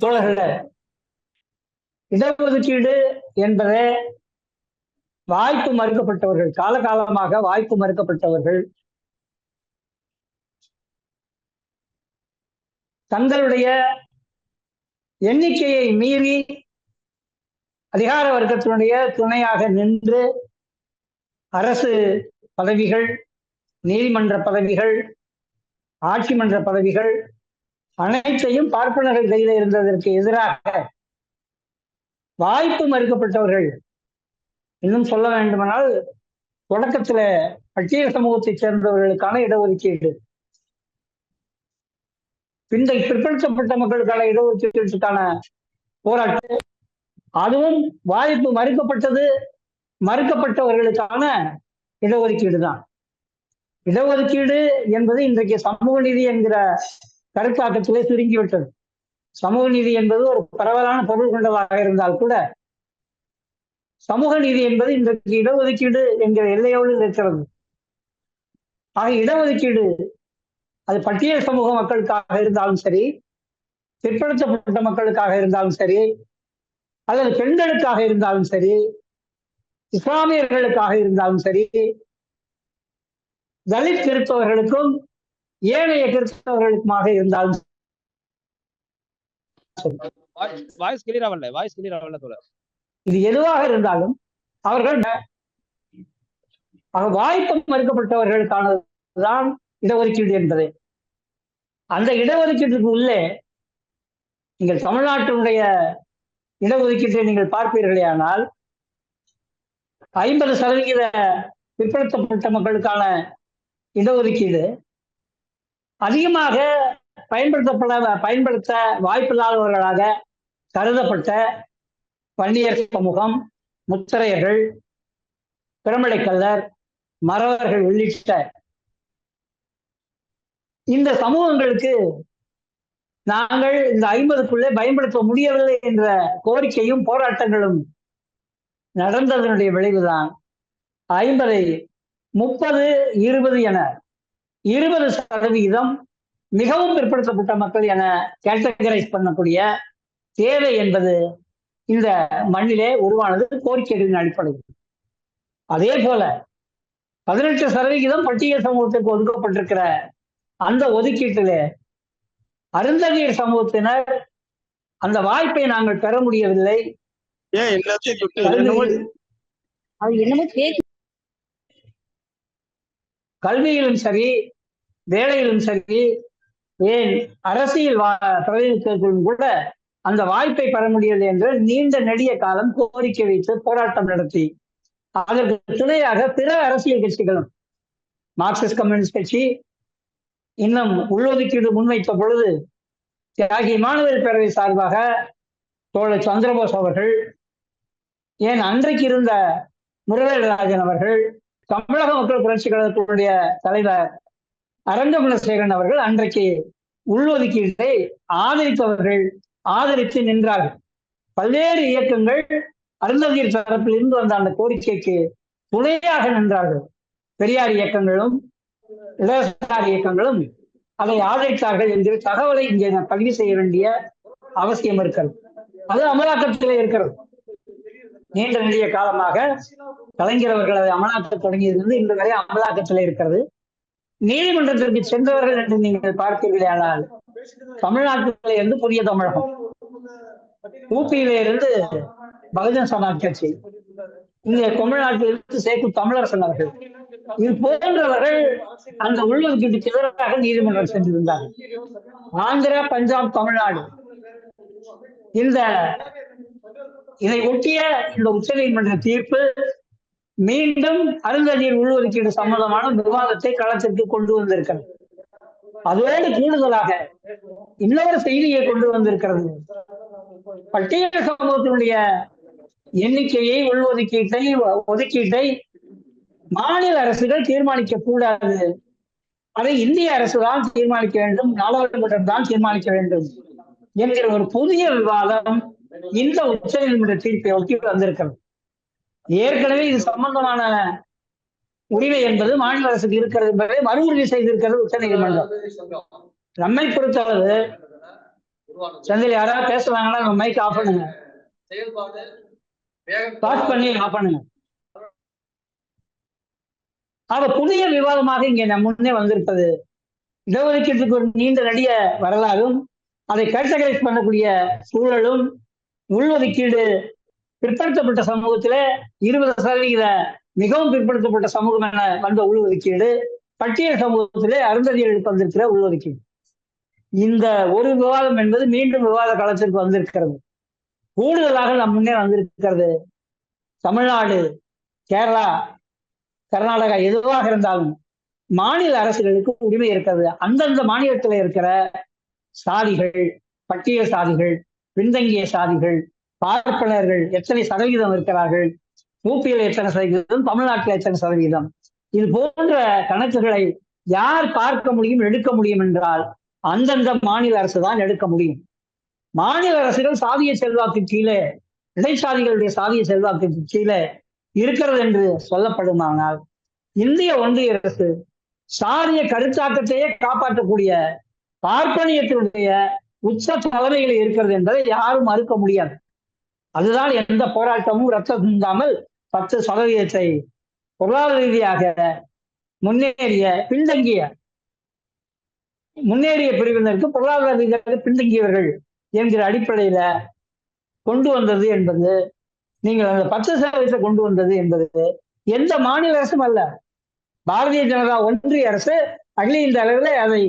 தோழர்களே இடஒதுக்கீடு என்பது வாய்ப்பு மறுக்கப்பட்டவர்கள் காலகாலமாக வாய்ப்பு மறுக்கப்பட்டவர்கள் தங்களுடைய எண்ணிக்கையை மீறி அதிகார வர்க்கத்தினுடைய துணையாக நின்று அரசு பதவிகள் நீதிமன்ற பதவிகள் ஆட்சி மன்ற பதவிகள் அனைத்தையும் பார்ப்பனர்கள் கையில் இருந்ததற்கு எதிராக வாய்ப்பு மறுக்கப்பட்டவர்கள் இன்னும் சொல்ல வேண்டுமானால் தொடக்கத்துல பட்டியல் சமூகத்தைச் சேர்ந்தவர்களுக்கான இடஒதுக்கீடு. பிந்தை பிற்படுத்தப்பட்ட மக்களுக்கான இடஒதுக்கீட்டுக்கான போராட்டம். அதுவும் வாய்ப்பு மறுக்கப்பட்டது மறுக்கப்பட்டவர்களுக்கான இடஒதுக்கீடு தான் இடஒதுக்கீடு என்பது இன்றைக்கு சமூக நீதி என்கிற கருத்தாக்கத்திலே சுருங்கிவிட்டது. சமூக நீதி என்பது ஒரு பரவலான பொருள் கொண்டதாக இருந்தால் கூட சமூக நீதி என்பது இன்றைக்கு இடஒதுக்கீடு என்கிற எல்லையோடு இருக்கிறது. ஆக இடஒதுக்கீடு அது பட்டியல் சமூக மக்களுக்காக இருந்தாலும் சரி பிற்படுத்தப்பட்ட மக்களுக்காக இருந்தாலும் சரி அல்லது பெண்களுக்காக இருந்தாலும் சரி இஸ்லாமியர்களுக்காக இருந்தாலும் சரி தலித் இருப்பவர்களுக்கும் ஏனைய கிறிஸ்தவர்களுக்குமாக இருந்தாலும் வாய்ஸ் கிளியரா வாய்ஸ் கிளியரா தோழர். இது எதுவாக இருந்தாலும் அவர்கள் வாய்ப்பு மறுக்கப்பட்டவர்களுக்கானதுதான் இடஒதுக்கீடு என்பது. அந்த இடஒதுக்கீட்டுக்கு உள்ளே நீங்கள் தமிழ்நாட்டினுடைய இடஒதுக்கீட்டை நீங்கள் பார்ப்பீர்களேயானால் ஐம்பது சதவிகித பிற்படுத்தப்பட்ட மக்களுக்கான இடஒதுக்கீடு அதிகமாக பயன்படுத்தப்பட பயன்படுத்த வாய்ப்பில்லாதவர்களாக கருதப்பட்ட வன்னியர் சமூகம் முத்திரையர்கள் பிரமலைக்கல்லர் மறவர்கள் உள்ளிட்ட இந்த சமூகங்களுக்கு நாங்கள் இந்த ஐம்பதுக்குள்ளே பயன்படுத்த முடியவில்லை என்ற கோரிக்கையும் போராட்டங்களும் நடந்ததனுடைய விளைவுதான். ஐம்பதை முப்பது இருபது என இருபது சதவிகிதம் மிகவும் பிற்படுத்தப்பட்ட மக்கள் என கேட்டகரைஸ் பண்ணக்கூடிய தேவை என்பது இந்த மண்ணிலே உருவானது கோரிக்கைகளின் அடிப்படையில். அதே போல பதினெட்டு சதவிகிதம் பட்டியல் சமூகத்துக்கு ஒதுக்கப்பட்டிருக்கிற அந்த ஒதுக்கீட்டிலே அருந்ததியர் சமூகத்தினர் அந்த வாய்ப்பை நாங்கள் பெற முடியவில்லை. கல்வியிலும் சரி வேலையிலும் சரி ஏன் அரசியல் பிரதிநிதித்துவத்திலும் கூட அந்த வாய்ப்பை பெற முடியவில்லை என்று நீண்ட நெடிய காலம் கோரிக்கை வைத்து போராட்டம் நடத்தி அதற்கு துணையாக பிற அரசியல் கட்சிகளும் மார்க்சிஸ்ட் கம்யூனிஸ்ட் கட்சி இன்னும் உள்ளொதுக்கீடு முன்வைத்த பொழுது தியாகி மாணவர் பேரவை சார்பாக தோழர் சந்திரபோஸ் அவர்கள் ஏன் அன்றைக்கு இருந்த முரளிராஜன் அவர்கள் தமிழக மக்கள் புரட்சி கழகத்தினுடைய தலைவர் அரங்க குணசேகரன் அவர்கள் அன்றைக்கு உள்ஒதுக்கீட்டை ஆதரித்தவர்கள் ஆதரித்து நின்றார்கள். பல்வேறு இயக்கங்கள் அருந்ததியர் தரப்பில் இருந்து வந்த அந்த கோரிக்கைக்கு துணையாக நின்றார்கள். பெரியார் இயக்கங்களும் இடதுசாரி இயக்கங்களும் அதை ஆதரித்தார்கள் என்கிற தகவலை இங்கே நான் பதிவு செய்ய வேண்டிய அவசியம் இருக்கிறது. அது அமலாக்கத்திலே இருக்கிறது. நீண்ட நெடிய காலமாக கலைஞர் அவர்கள் அதை அமலாக்க தொடங்கியதிலிருந்து இன்று வரை அமலாக்கத்தில் இருக்கிறது. நீதிமன்றத்திற்கு சென்றவர்கள் என்று நீங்கள் பார்த்தீர்களே ஆனால் தமிழ்நாட்டிலே இருந்து புதிய தமிழகம். ஊபியிலே இருந்து பகுஜன் சமாஜ் கட்சி. இங்கே தமிழ்நாட்டில் இருந்து தமிழரசன் அவர்கள். இது போன்றவர்கள் அந்த உள்ளொதுக்கீட்டுக்கு எதிராக நீதிமன்றம் சென்றிருந்தார்கள். ஆந்திரா பஞ்சாப் தமிழ்நாடு. இந்த இதை ஒட்டிய இந்த உச்சநீதிமன்ற தீர்ப்பு மீண்டும் அருந்ததியர் உள்ஒதுக்கீடு சம்பந்தமான விவாதத்தை களத்திற்கு கொண்டு வந்திருக்கிறது. அதோடு கூடுதலாக இன்னொரு செய்தியை கொண்டு வந்திருக்கிறது. பட்டியல் சமூகத்தினுடைய எண்ணிக்கையை உள்ஒதுக்கீட்டை ஒதுக்கீட்டை மாநில அரசுகள் தீர்மானிக்க கூடாது அதை இந்திய அரசு தான் தீர்மானிக்க வேண்டும் நாடாளுமன்றம் தான் தீர்மானிக்க வேண்டும் என்கிற ஒரு புதிய விவாதம் இந்த உச்ச நீதிமன்ற தீர்ப்பை ஒட்டி வந்திருக்கிறது. ஏற்கனவே இது சம்பந்தமான உரிமை என்பது மாநில அரசுக்கு இருக்கிறது என்பதை மறு உறுதி செய்திருக்கிறது உச்ச நீதிமன்றம். நம்மை பொறுத்தளவு செந்தில் யாராவது பேசுறாங்கன்னா நம்ம மைக் ஆஃப் பண்ணுங்க. பாஸ் பண்ணி ஆஃப் பண்ணுங்க. ஆக புதிய விவாதமாக இங்கே நம் முன்னே வந்திருப்பது இடஒதுக்கீட்டுக்கு ஒரு நீண்ட நடிக வரலாறும் அதை கேட்டகரைஸ் பண்ணக்கூடிய சூழலும் உள்ஒதுக்கீடு பிற்படுத்தப்பட்ட சமூகத்திலே இருபது சதவிகித மிகவும் பிற்படுத்தப்பட்ட சமூகம் என வந்த உள்ஒதுக்கீடு பட்டியல் சமூகத்திலே அருந்ததியர்களுக்கு வந்திருக்கிற உள்ஒதுக்கீடு. இந்த ஒரு விவாதம் என்பது மீண்டும் விவாத களத்திற்கு வந்திருக்கிறது. கூடுதலாக நம் முன்னே வந்திருக்கிறது. தமிழ்நாடு கேரளா கர்நாடகா எதுவாக இருந்தாலும் மாநில அரசுகளுக்கு உரிமை இருக்கிறது. அந்தந்த மாநிலத்தில் இருக்கிற சாதிகள் பட்டியல் சாதிகள் பின்தங்கிய சாதிகள் பார்ப்பனர்கள் எத்தனை சதவீதம் இருக்கிறார்கள்? ஊபியில் எத்தனை சதவீதம்? தமிழ்நாட்டில் எத்தனை சதவீதம்? இது போன்ற கணக்குகளை யார் பார்க்க முடியும் எடுக்க முடியும் என்றால் அந்தந்த மாநில அரசு தான் எடுக்க முடியும். மாநில அரசுகள் சாதிய செல்வாக்கு கீழே இடைச்சாதிகளுடைய சாதிய செல்வாக்கு கீழே இருக்கிறது என்று சொல்லப்படுமானால் இந்திய ஒன்றிய அரசு சாதிய கருத்தாக்கத்தையே காப்பாற்றக்கூடிய பார்ப்பனியத்தினுடைய உச்ச தலைமையில் இருக்கிறது என்பதை யாரும் மறுக்க முடியாது. அதுதான் எந்த போராட்டமும் ரத்தம் சிந்தாமல் பத்து சதவீதத்தை பொருளாதார ரீதியாக முன்னேறிய பின்தங்கிய முன்னேறிய பிரிவினருக்கு பொருளாதார ரீதியாக பின்தங்கியவர்கள் என்கிற அடிப்படையில கொண்டு வந்தது என்பது நீங்கள் அந்த பத்து சதவீதத்தை கொண்டு வந்தது என்பது எந்த மாநில அரசும் அல்ல. பாரதிய ஜனதா ஒன்றிய அரசு அகில இந்த அளவில் அதை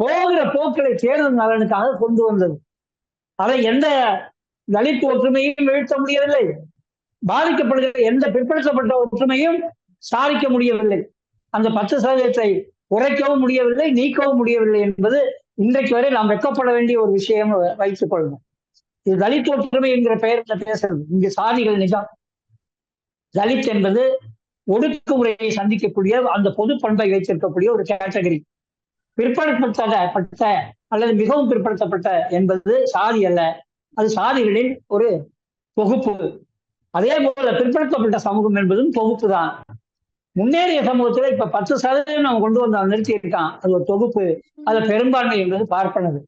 போகிற போக்களை தேர்தல் நலனுக்காக கொண்டு வந்தது. அதை எந்த தலித் ஒற்றுமையும் வீழ்த்த முடியவில்லை. பாதிக்கப்படுகிற எந்த பிற்படுத்தப்பட்ட ஒற்றுமையும் சாதிக்க முடியவில்லை. அந்த பத்து சதவீதத்தை குறைக்கவும் முடியவில்லை நீக்கவும் முடியவில்லை என்பது இன்றைக்கு வரை நாம் வெக்கப்பட வேண்டிய ஒரு விஷயம் வைத்துக் கொள்வோம். இது தலித் ஒற்றுமை என்கிற பெயர்ல பேசுறது. இங்கு சாதிகள் நிஜம். தலித் என்பது ஒடுக்குமுறையை சந்திக்கக்கூடிய அந்த பொது பண்பை வைத்திருக்கக்கூடிய ஒரு கேட்டகரி. பிற்படுத்தப்பட்ட அல்லது மிகவும் பிற்படுத்தப்பட்ட என்பது சாதி அல்ல. அது சாதிகளின் ஒரு தொகுப்பு. அதே போல பிற்படுத்தப்பட்ட சமூகம் என்பதும் தொகுப்பு தான். முன்னேறிய சமூகத்துல இப்ப பத்து சதவீதம் நம்ம கொண்டு வந்து நிறுத்தி இருக்கான் அது ஒரு தொகுப்பு. அது பெரும்பான்மை என்பது பார்ப்பனது.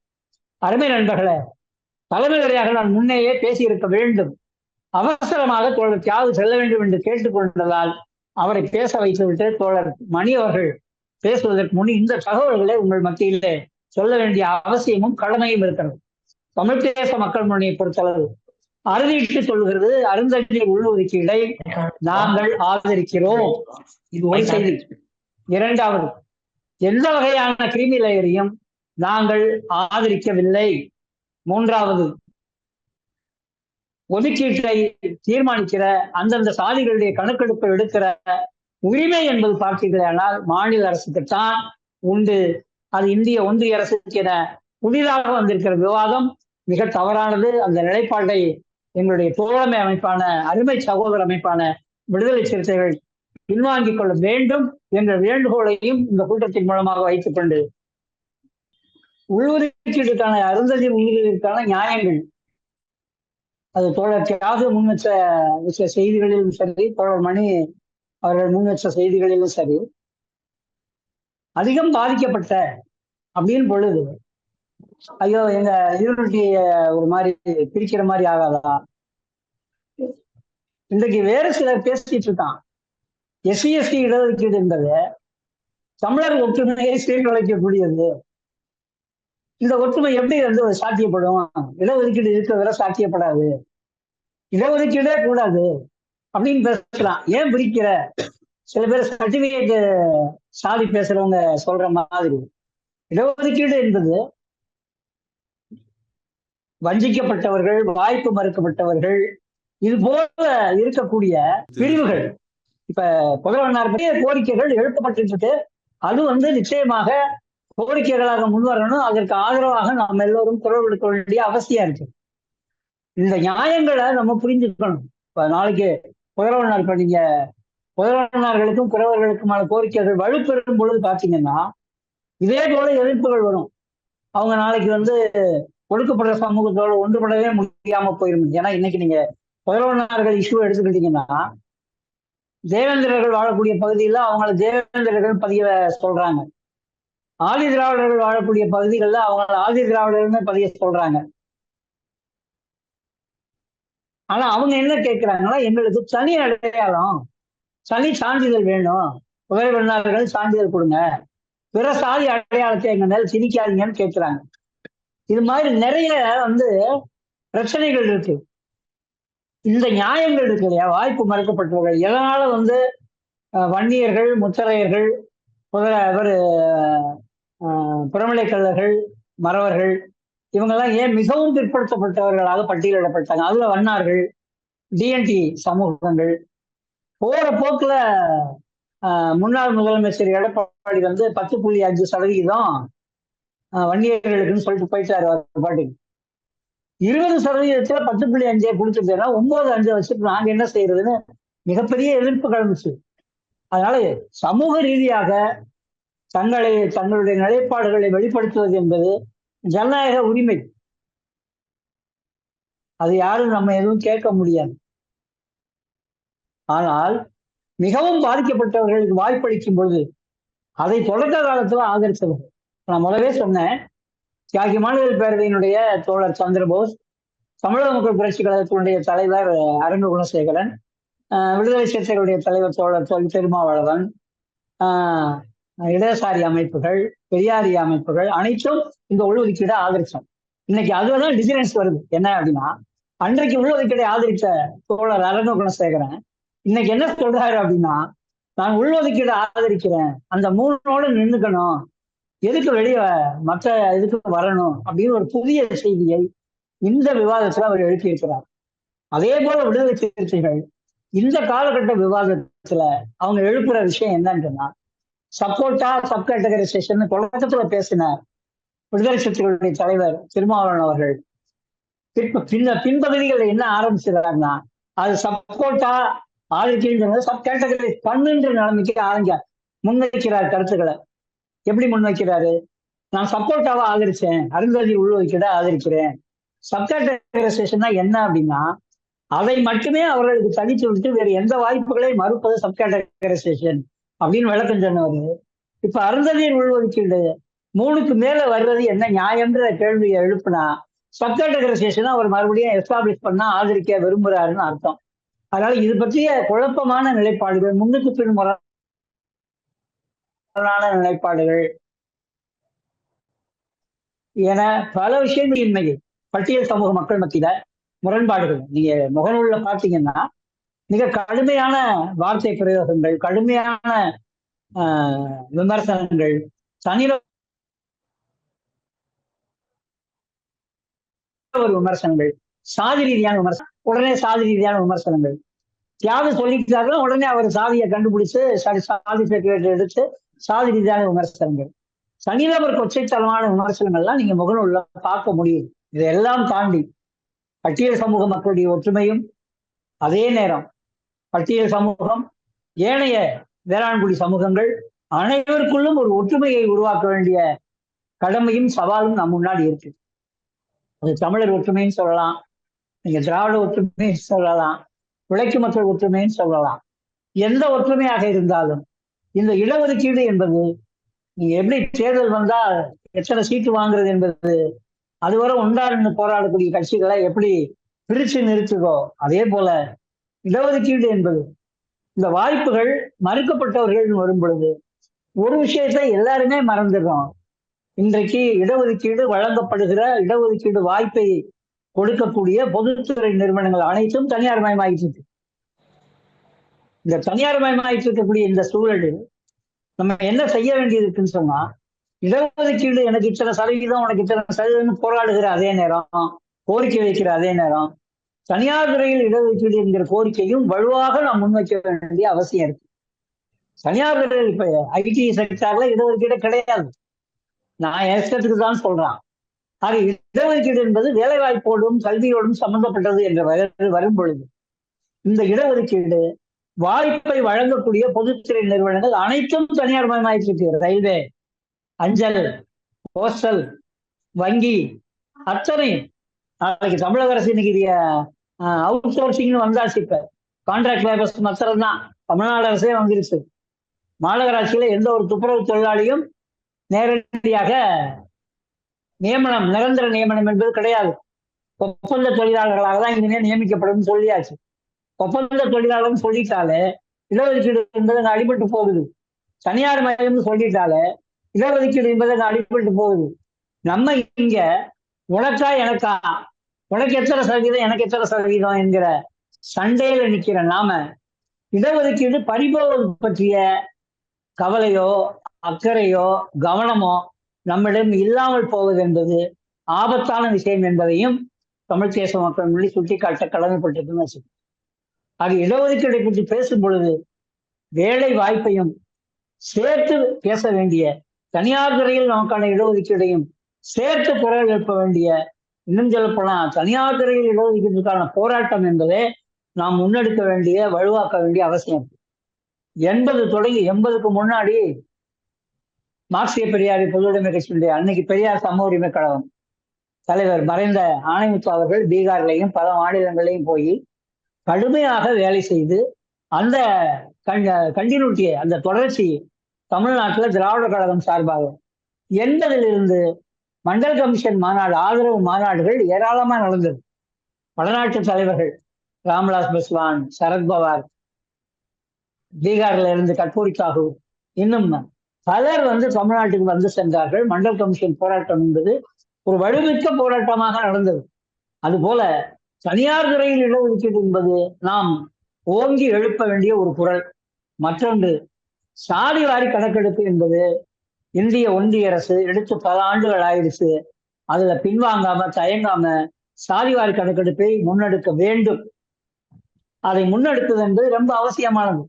அருமை நண்பர்களே தலைமையாக நான் முன்னேயே பேசியிருக்க வேண்டும். அவசரமாக தோழர் தியாகு செல்ல வேண்டும் என்று கேட்டுக்கொண்டதால் அவரை பேச வைத்துவிட்டு தோழர் மணி அவர்கள் பேசுவதற்கு முன் இந்த தகவல்களை உங்கள் மத்தியிலே சொல்ல வேண்டிய அவசியமும் கடமையும் இருக்கிறது. தமிழ் தேச மக்கள் முன்னணியை பொறுத்தளவு அறுதிட்டு சொல்கிறது அருந்ததி உள்ளொதுக்கீடை நாங்கள் ஆதரிக்கிறோம். இது ஒரு செய்தி. இரண்டாவது எந்த வகையான கிருமி லேயரையும் நாங்கள் ஆதரிக்கவில்லை. மூன்றாவது ஒதுக்கீட்டை தீர்மானிக்கிற அந்தந்த சாதிகளுடைய கணக்கெடுப்பை எடுக்கிற உரிமை என்பது பார்த்தீர்களானால் மாநில அரசுக்குத்தான் உண்டு. அது இந்திய ஒன்றிய அரசுக்கு என புதிதாக வந்திருக்கிற விவாதம். மிக தவறானது. அந்த நிலைப்பாட்டை எங்களுடைய தோழமை அமைப்பான அருமை சகோதர அமைப்பான விடுதலை சிறுத்தைகள் பின்வாங்கிக் கொள்ள வேண்டும் என்ற வேண்டுகோளையும் இந்த கூட்டத்தின் மூலமாக வைத்துக் கொண்டு உள்ளொதுக்கீட்டுக்கான அருந்ததி உள்ளீடுக்கான நியாயங்கள். அது தோழர் தியாக முன்வச்ச செய்திகளிலும் சரி தோழர் மணி அவர்கள் முன்வச்ச செய்திகளிலும் சரி அதிகம் பாதிக்கப்பட்ட அப்படின்னு பொழுது ஐயோ எங்க யூனிட்டி ஒரு மாதிரி பிரிக்கிற மாதிரி ஆகாதா? இன்றைக்கு வேறு சிலர் பேசிட்டு இருக்கான். எஸ்சி எஸ்டி இடஒதுக்கீடு என்பது தமிழர் ஒற்றுமையை சீர்குலைக்கக்கூடியது. இந்த ஒற்றுமை எப்படி வந்து சாத்தியப்படும்? இடஒதுக்கீடு இருக்கிறதுல சாத்தியப்படாது. இடஒதுக்கீடே கூடாது அப்படின்னு பேசலாம் ஏன் பிரிக்கிற? சில பேர் சர்டிபிகேட் சாதி பேசுறவங்க சொல்ற மாதிரி. இடஒதுக்கீடு என்பது வஞ்சிக்கப்பட்டவர்கள் வாய்ப்பு மறுக்கப்பட்டவர்கள் இது போல இருக்கக்கூடிய பிரிவுகள். இப்ப புகழனார் பற்றிய கோரிக்கைகள் எழுப்பப்பட்டு அது வந்து நிச்சயமாக கோரிக்கைகளாக முன்வரணும். அதற்கு ஆதரவாக நாம் எல்லோரும் குரல் கொடுக்க வேண்டிய அவசியம் இருக்கு. இந்த நியாயங்களை நம்ம புரிஞ்சுக்கணும். இப்ப நாளைக்கு புகழவனார் இப்ப நீங்க புகழவனார்களுக்கும் குறவர்களுக்குமான கோரிக்கைகள் வலுப்பெறும் பொழுது பாத்தீங்கன்னா இதே போல எதிர்ப்புகள் வரும். அவங்க நாளைக்கு வந்து ஒடுக்கப்படுற சமூகத்தோடு ஒன்றுபடவே முடியாம போயிடும் ஏன்னா இன்னைக்கு நீங்க புதல்வனார்கள் இஷ்யூ எடுத்துக்கிட்டீங்கன்னா தேவேந்திரர்கள் வாழக்கூடிய பகுதியில் அவங்கள தேவேந்திரர்கள் பதிய சொல்றாங்க. ஆதி திராவிடர்கள் வாழக்கூடிய பகுதிகளில் அவங்கள ஆதி திராவிடர்கள்னு பதிய சொல்றாங்க. ஆனா அவங்க என்ன கேட்கிறாங்கன்னா எங்களுக்கு தனி அடையாளம் தனி சான்றிதழ் வேணும். புதல்வனார்கள் சான்றிதழ் கொடுங்க. பிற சாதி அடையாளத்தை எங்கள் மேல் திணிக்காதீங்கன்னு கேட்கிறாங்க இது மாதிரி நிறைய வந்து பிரச்சனைகள் இருக்கு. இந்த நியாயங்கள் இருக்கு இல்லையா? வாய்ப்பு மறுக்கப்பட்டவர்கள் எதனால வந்து வன்னியர்கள் முத்தரையர்கள் முதல இவர் புறமலைக்கல்லர்கள் மறவர்கள் இவங்கெல்லாம் ஏன் மிகவும் பிற்படுத்தப்பட்டவர்களாக பட்டியலிடப்பட்டாங்க? அதுல வண்ணார்கள் டிஎன்டி சமூகங்கள். போற போக்குல முன்னாள் முதலமைச்சர் எடப்பாடி வந்து பத்து புள்ளி அஞ்சு சதவிகிதம் வன்னியர்களுக்குன்னு சொல்லிட்டு போயிட்டாரு பாட்டுக்கு. இருபது சதவீதத்துல பத்து புள்ளி அஞ்சே கொடுத்துட்டேன்னா ஒன்பது அஞ்சு வச்சுட்டு நாங்க என்ன செய்யறதுன்னு மிகப்பெரிய எதிர்ப்பு கிளம்பிச்சு அதனால சமூக ரீதியாக தங்களை தங்களுடைய நிலைப்பாடுகளை வெளிப்படுத்துவது என்பது ஜனநாயக உரிமை. அது யாரும் நம்ம எதுவும் கேட்க முடியாது. ஆனால் மிகவும் பாதிக்கப்பட்டவர்களுக்கு வாய்ப்பளிக்கும் பொழுது அதை தொடக்க காலத்துல ஆதரித்தவர். நான் முதவே சொன்னேன் தியாகி மாநில பேரவையினுடைய தோழர் சந்திரபோஸ் தமிழக மக்கள் புரட்சி கழகத்தினுடைய தலைவர் அரங்க குணசேகரன் ஆஹ் விடுதலை சிறுத்தைகளுடைய தலைவர் தோழர் தொல் திருமாவளவன் ஆஹ் இடதுசாரி அமைப்புகள் பெரியாரிய அமைப்புகள் அனைத்தும் இந்த உள்ஒதுக்கீடை ஆதரிச்சோம் இன்னைக்கு அதுலதான் டிசிடன்ஸ் வருது. என்ன அப்படின்னா அன்றைக்கு உள்ஒதுக்கீடை ஆதரித்த தோழர் அரங்க குணசேகரன் இன்னைக்கு என்ன சொல்றாரு அப்படின்னா நான் உள்ஒதுக்கீடு ஆதரிக்கிறேன். அந்த மூணோட நின்றுக்கணும் எதுக்கு வெளியே மற்ற இதுக்கு வரணும் அப்படின்னு ஒரு புதிய செய்தியை இந்த விவாதத்துல அவர் எழுப்பியிருக்கிறார். அதே போல விடுதலை சிறுத்தைகள் இந்த காலகட்ட விவாதத்துல அவங்க எழுப்புற விஷயம் என்னன்னு சொன்னா சப்போர்ட்டா சப் கேட்டகரைசேஷன் தொடக்கத்துல பேசினார் விடுதலை சிறுத்தைகளுடைய தலைவர் திருமாவளவன் அவர்கள். பிற்ப பின்ன பின்பகுதிகள் என்ன ஆரம்பிச்சிடறாங்கன்னா அது சப்போர்ட்டா ஆதரிக்கின்ற சப் கேட்டகரி பண்ணுன்ற நிலைமைக்கு ஆரம்பிக்க முன்வைக்கிறார் கருத்துக்களை. எப்படி முன்வைக்கிறாரு? நான் சப்போர்ட்டாவா ஆதரிச்சேன். அருந்ததி உள்ஒதுக்கீட ஆதரிக்கிறேன். சப்கேட்டகரைசேஷன்னா என்ன அப்படின்னா அதை மட்டுமே அவர்களுக்கு தனித்து விட்டு வேறு எந்த வாய்ப்புகளை மறுப்பது சப்கேட்டகரைசேஷன் அப்படின்னு விளக்கம் சொன்னவர். இப்ப அருந்ததியின் உள்ஒதுக்கீடு மூணுக்கு மேல வர்றது என்ன நியாயம்ன்ற கேள்வியை எழுப்புனா சப்கேட்டகரைசேஷனை அவர் மறுபடியும் எஸ்டாப்ளிஷ் பண்ணா ஆதரிக்க விரும்புறாருன்னு அர்த்தம். அதனால இது பற்றிய குழப்பமான நிலைப்பாடுகள் முன்னுக்கு பின் முரணான நிலைப்பாடுகள். என பல விஷயங்கள் இன்மையில் பட்டியல் சமூக மக்கள் மத்தியில முரண்பாடுகள். நீங்க முகநூல்ல பாத்தீங்கன்னா மிக கடுமையான வார்த்தை பிரயோகங்கள் கடுமையான விமர்சனங்கள் விமர்சனங்கள் ஒரு விமர்சனங்கள் சாதி ரீதியான விமர்சனம் உடனே சாதி ரீதியான விமர்சனங்கள். தியாகம் சொல்லிட்டாருன்னா உடனே அவர் சாதியை கண்டுபிடிச்சு சாரி சாதி சர்டிபிகேட் எடுத்து சாதி ரீதியான விமர்சனங்கள். தனிநபர் கொச்சைத்தனமான விமர்சனங்கள்லாம் நீங்க முகநூல்ல பார்க்க முடியும். இதையெல்லாம் தாண்டி பட்டியல் சமூக மக்களுடைய ஒற்றுமையும் அதே நேரம் பட்டியல் சமூகம் ஏனைய வேளாண்குடி சமூகங்கள் அனைவருக்குள்ளும் ஒரு ஒற்றுமையை உருவாக்க வேண்டிய கடமையும் சவாலும் நம் முன்னாடி இருக்கு. அது தமிழர் ஒற்றுமைன்னு சொல்லலாம். நீங்க திராவிட ஒற்றுமைன்னு சொல்லலாம். உழைக்கும் மக்கள் ஒற்றுமைன்னு சொல்லலாம். எந்த ஒற்றுமையாக இருந்தாலும் இந்த இடஒதுக்கீடு என்பது நீங்க எப்படி தேர்தல் வந்தா எத்தனை சீட்டு வாங்குறது என்பது அதுவரை ஒன்றாண்டு போராடக்கூடிய கட்சிகளை எப்படி பிரிச்சு நிறுத்துதோ அதே போல இடஒதுக்கீடு என்பது. இந்த வாய்ப்புகள் மறுக்கப்பட்டவர்கள் வரும் பொழுது ஒரு விஷயத்தை எல்லாருமே மறந்துடுறோம். இன்றைக்கு இடஒதுக்கீடு வழங்கப்படுகிற இடஒதுக்கீடு வாய்ப்பை கொடுக்கக்கூடிய பொதுத்துறை நிறுவனங்கள் அனைத்தும் தனியார் மயமாகிட்டு இருக்கு. இந்த தனியார் மயமாயிட்டு இருக்கக்கூடிய இந்த சூழலில் நம்ம என்ன செய்ய வேண்டியது இருக்குன்னு சொன்னா இடஒதுக்கீடு எனக்கு இத்தனை சதவீதம் உனக்கு இத்தனை சதவீதம் போராடுகிற அதே நேரம் கோரிக்கை வைக்கிற அதே நேரம் தனியார் துறையில் இடஒதுக்கீடு என்கிற கோரிக்கையும் வலுவாக நாம் முன்வைக்க வேண்டிய அவசியம் இருக்கு. தனியார் துறையில் இப்ப ஐடி செக்டார்ல இடஒதுக்கீடு கிடையாது. நான் இஷ்டத்துக்கு தான் சொல்றேன். ஆக இடஒதுக்கீடு என்பது வேலை வாய்ப்போடும் கல்வியோடும் சம்பந்தப்பட்டது என்ற வரும் பொழுது இந்த இடஒதுக்கீடு வாய்ப்பை வழங்கக்கூடிய பொதுத்துறை நிறுவனங்கள் அனைத்தும் தனியார் மயமாயிட்டு இருக்கு ரயில்வே அஞ்சல் போஸ்டல் வங்கி அத்தனை. நாளைக்கு தமிழக அரசு இன்னைக்கு அவுட் சோர்சிங்னு வந்தாச்சு இப்ப. கான்ட்ராக்ட் லேபர்ஸ் மாத்திரம் தான் தமிழ்நாடு அரசே வந்துருச்சு. மாநகராட்சியில எந்த ஒரு துப்புரவு தொழிலாளியும் நேரடியாக நியமனம் நிரந்தர நியமனம் என்பது கிடையாது. ஒப்பந்த தொழிலாளர்களாக தான் இங்கே நியமிக்கப்படும் சொல்லியாச்சு. ஒப்பந்த தொழிலாளர்னு சொல்லிட்டாலே இடஒதுக்கீடு என்பது அடிபட்டு போகுது. தனியார் மயம்னு சொல்லிட்டாலே இடஒதுக்கீடு என்பது அடிபட்டு போகுது. நம்ம இங்க உனக்கா எனக்கா? உனக்கு எத்தனை சதவீதம்? எனக்கு எத்தனை சதவீதம் என்கிற சண்டையில நிக்கிற நாம இடஒதுக்கீடு பறிபோவது பற்றிய கவலையோ அக்கறையோ கவனமோ நம்மிடம் இல்லாமல் போவது என்பது ஆபத்தான விஷயம் என்பதையும் தமிழ் தேச மக்கள் மொழி சுட்டிக்காட்ட கடமைப்பட்டிருக்குன்னு வச்சுக்கோங்க. ஆக இடஒதுக்கீடை பற்றி பேசும் பொழுது வேலை வாய்ப்பையும் சேர்த்து பேச வேண்டிய தனியார் துறையில் நமக்கான இடஒதுக்கீடையும் சேர்த்து குரல் எழுப்ப வேண்டிய இன்னும் சொல்லப்போனா தனியார் துறையில் இடஒதுக்கீட்டுக்கான போராட்டம் என்பதே நாம் முன்னெடுக்க வேண்டிய வலுவாக்க வேண்டிய அவசியம். எண்பது தொடங்கி எண்பதுக்கு முன்னாடி மார்க்சிய பெரியாரி பொதுவுடைமை கட்சியினுடைய அன்னைக்கு பெரியார் சமூக உரிமை கழகம் தலைவர் மறைந்த ஆணைமுத்து அவர்கள் பீகார்லையும் பல மாநிலங்களையும் போய் கடுமையாக வேலை செய்து அந்த கண்டினியூட்டியை அந்த தொடர்ச்சி தமிழ்நாட்டில் திராவிட கழகம் சார்பாக எண்பதிலிருந்து மண்டல் கமிஷன் மாநாடு ஆதரவு மாநாடுகள் ஏராளமாக நடந்தது. வடநாட்டு தலைவர்கள் ராம்விலாஸ் பஸ்வான் சரத்பவார் பீகார்ல இருந்து கட்பூரி சாகு இன்னும் பலர் வந்து தமிழ்நாட்டுக்கு வந்து சென்றார்கள். மண்டல் கமிஷன் போராட்டம் என்பது ஒரு வலுமிக்க போராட்டமாக நடந்தது. அதுபோல தனியார் துறையில் இடஒதுக்கீடு என்பது நாம் ஓங்கி எழுப்ப வேண்டிய ஒரு குரல். மற்றொன்று சாதி வாரி கணக்கெடுப்பு என்பது இந்திய ஒன்றிய அரசு எடுத்து பல ஆண்டுகள் ஆயிடுச்சு. அதுல பின்வாங்காம தயங்காம சாதிவாரி கணக்கெடுப்பை முன்னெடுக்க வேண்டும். அதை முன்னெடுப்பது என்பது ரொம்ப அவசியமானது.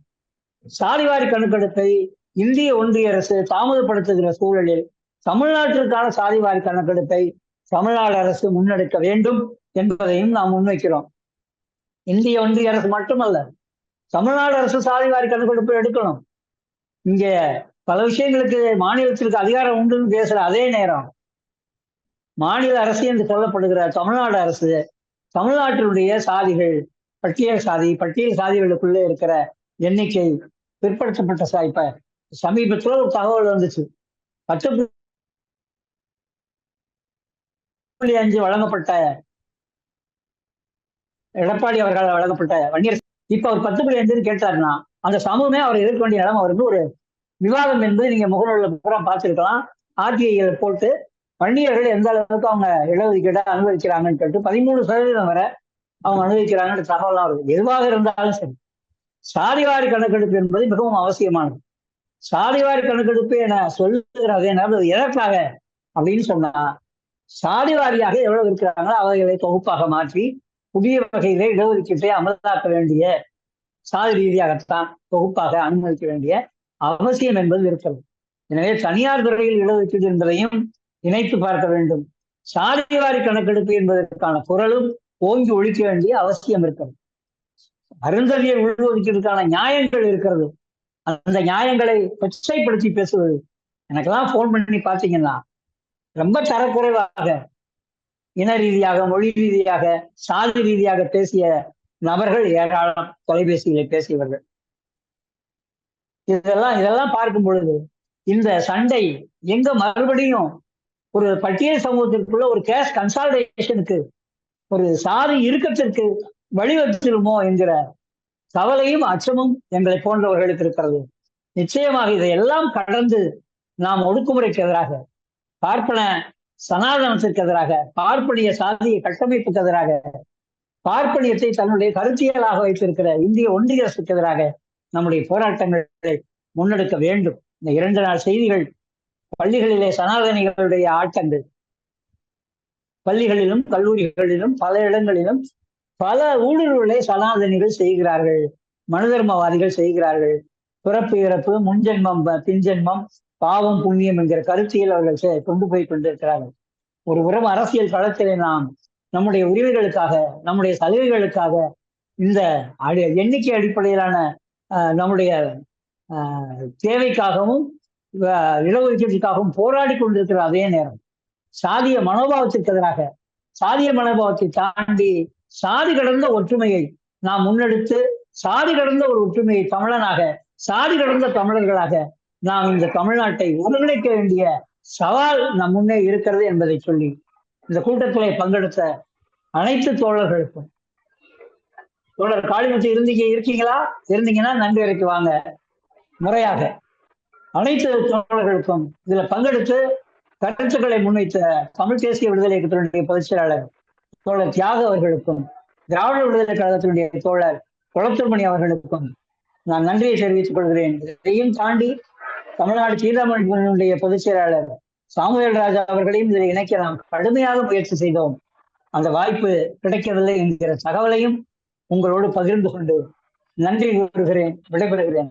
சாதிவாரி கணக்கெடுப்பை இந்திய ஒன்றிய அரசு தாமதப்படுத்துகிற சூழலில் தமிழ்நாட்டிற்கான சாதிவாரி கணக்கெடுப்பை தமிழ்நாடு அரசு முன்னெடுக்க வேண்டும். என்பதையும் நாம் முன்வைக்கிறோம். இந்திய ஒன்றிய அரசு மட்டுமல்ல தமிழ்நாடு அரசு சாதிவாரி கணக்கெடுப்பு எடுக்கணும். இங்க பல விஷயங்களுக்கு மாநிலத்திற்கு அதிகாரம் உண்டுன்னு பேசுற அதே நேரம். மாநில அரசு என்று சொல்லப்படுகிற தமிழ்நாடு அரசு தமிழ்நாட்டினுடைய சாதிகள் பட்டியல் சாதி பட்டியல் சாதிகளுக்குள்ளே இருக்கிற எண்ணிக்கை பிற்படுத்தப்பட்ட சா இப்ப சமீபத்தில் ஒரு தகவல் வந்துச்சு. பத்து புள்ளி அஞ்சு வழங்கப்பட்ட எடப்பாடி அவர்களால் வழங்கப்பட்ட வன்னியர் இப்ப அவர் பத்து புள்ளி அஞ்சுன்னு கேட்டாருன்னா அந்த சமூகமே அவர் எதிர்க்க வேண்டிய இடம் அவருக்கு ஒரு விவாதம் என்பது நீங்க முகநூல்ல பூரா பார்த்திருக்கலாம். ஆர்டிஐல போட்டு வன்னியர்கள் எந்த அளவுக்கு அவங்க இடஒதுக்கீடை அனுமதிக்கிறாங்கன்னு கேட்டு பதிமூணு சதவீதம் வரை அவங்க அனுபவிக்கிறாங்கன்னு தகவலாம் வருது. எதுவாக இருந்தாலும் சரி. சாதிவாரி கணக்கெடுப்பு என்பது மிகவும் அவசியமானது. சாதிவாரி கணக்கெடுப்பு என சொல்லுகிற அதே நேரம் எதற்காக அப்படின்னு சொன்னா சாதி வாரியாக எவ்வளவு இருக்கிறாங்களோ அவைகளை தொகுப்பாக மாற்றி புதிய வகையிலே இடஒதுக்கீட்டை அமலாக்க வேண்டிய சாதி ரீதியாகத்தான் தொகுப்பாக அனுமதிக்க வேண்டிய அவசியம் என்பது இருக்கிறது. எனவே தனியார் துறையில் இடஒதுக்கீடு என்பதையும் இணைத்து பார்க்க வேண்டும். சாதிவாரி கணக்கெடுப்பு என்பதற்கான குரலும் ஓங்கி ஒழிக்க வேண்டிய அவசியம் இருக்கிறது. அருந்ததியர் உள்ஒதுக்கீடுக்கான நியாயங்கள் இருக்கிறது. அந்த நியாயங்களை கொச்சைப்படுத்தி பேசுவது. எனக்கெல்லாம் ஃபோன் பண்ணி பார்த்தீங்கன்னா ரொம்ப தரக்குறைவாக இன ரீதியாக மொழி ரீதியாக சாதி ரீதியாக பேசிய நபர்கள் ஏராளம் தொலைபேசியில பேசியவர்கள். இதெல்லாம் இதெல்லாம் பார்க்கும் பொழுது இந்த சண்டை எங்க மறுபடியும் ஒரு பட்டியல் சமூகத்திற்குள்ள ஒரு கேஸ் கன்சால்டேஷனுக்கு ஒரு சாதி இறுக்கத்திற்கு வழிவகுத்திருமோ என்கிற கவலையும் அச்சமும் எங்களை போன்றவர்களுக்கு இருக்கிறது. நிச்சயமாக இதையெல்லாம் கடந்து நாம் ஒடுக்குமுறைக்கு எதிராக பார்ப்பன சனாதனத்திற்கு எதிராக பார்ப்பனிய சாதிய கட்டமைப்புக்கு எதிராக பார்ப்பனியத்தை தன்னுடைய கருத்தியலாக வைத்திருக்கிற இந்திய ஒன்றிய அரசுக்கு எதிராக நம்முடைய போராட்டங்களை முன்னெடுக்க வேண்டும். இந்த இரண்டு நாள் செய்திகள் பள்ளிகளிலே சனாதனிகளுடைய ஆட்டங்கள். பள்ளிகளிலும் கல்லூரிகளிலும் பல இடங்களிலும் பல ஊடுருவலை சனாதனிகள் செய்கிறார்கள். மனுதர்மவாதிகள் செய்கிறார்கள். பிறப்பு இறப்பு முன்ஜென்மம் பின்ஜென்மம் பாவம் புண்ணியம் என்கிற கருத்தியல் அவர்கள் கொண்டு போய் கொண்டிருக்கிறார்கள். ஒரு உரம் அரசியல் களத்திலே நாம் நம்முடைய உரிமைகளுக்காக நம்முடைய சலுகைகளுக்காக இந்த அடி- எண்ணிக்கை அடிப்படையிலான நம்முடைய ஆஹ், தேவைக்காகவும் இடஒதுக்கீட்டுக்காகவும் போராடி கொண்டிருக்கிற அதே நேரம். சாதிய மனோபாவத்திற்கு எதிராக சாதிய மனோபாவத்தை தாண்டி சாதி கடந்த ஒற்றுமையை நாம் முன்னெடுத்து சாதி கடந்த ஒரு ஒற்றுமையை தமிழனாக சாதி கடந்த தமிழர்களாக நாம் இந்த தமிழ்நாட்டை ஒருங்கிணைக்க வேண்டிய சவால் நம் முன்னே இருக்கிறது என்பதை சொல்லி இந்த கூட்டத்திலே பங்கெடுத்த அனைத்து தோழர்களுக்கும் தோழர் காளிமுத்து இருந்தீங்க இருக்கீங்களா? இருந்தீங்கன்னா நன்றி வரைக்கு வாங்க. முறையாக அனைத்து தோழர்களுக்கும் இதுல பங்கெடுத்து கருத்துக்களை முன்வைத்த தமிழ் தேசிய விடுதலை இயக்கத்தினுடைய பொதுச் செயலாளர் தோழர் தியாக அவர்களுக்கும் திராவிட விடுதலை கழகத்தினுடைய தோழர் குளத்துமணி அவர்களுக்கும் நான் நன்றியை தெரிவித்துக் கொள்கிறேன். இதையும் தாண்டி தமிழ்நாடு சீதாமணிடைய பொதுச் செயலாளர் சாமுவேல் ராஜா அவர்களையும் இதில் இணைக்க நாம் கடுமையாக முயற்சி செய்தோம். அந்த வாய்ப்பு கிடைக்கவில்லை என்கிற தகவலையும் உங்களோடு பகிர்ந்து கொண்டு நன்றி கூறுகிறேன் விடைபெறுகிறேன்.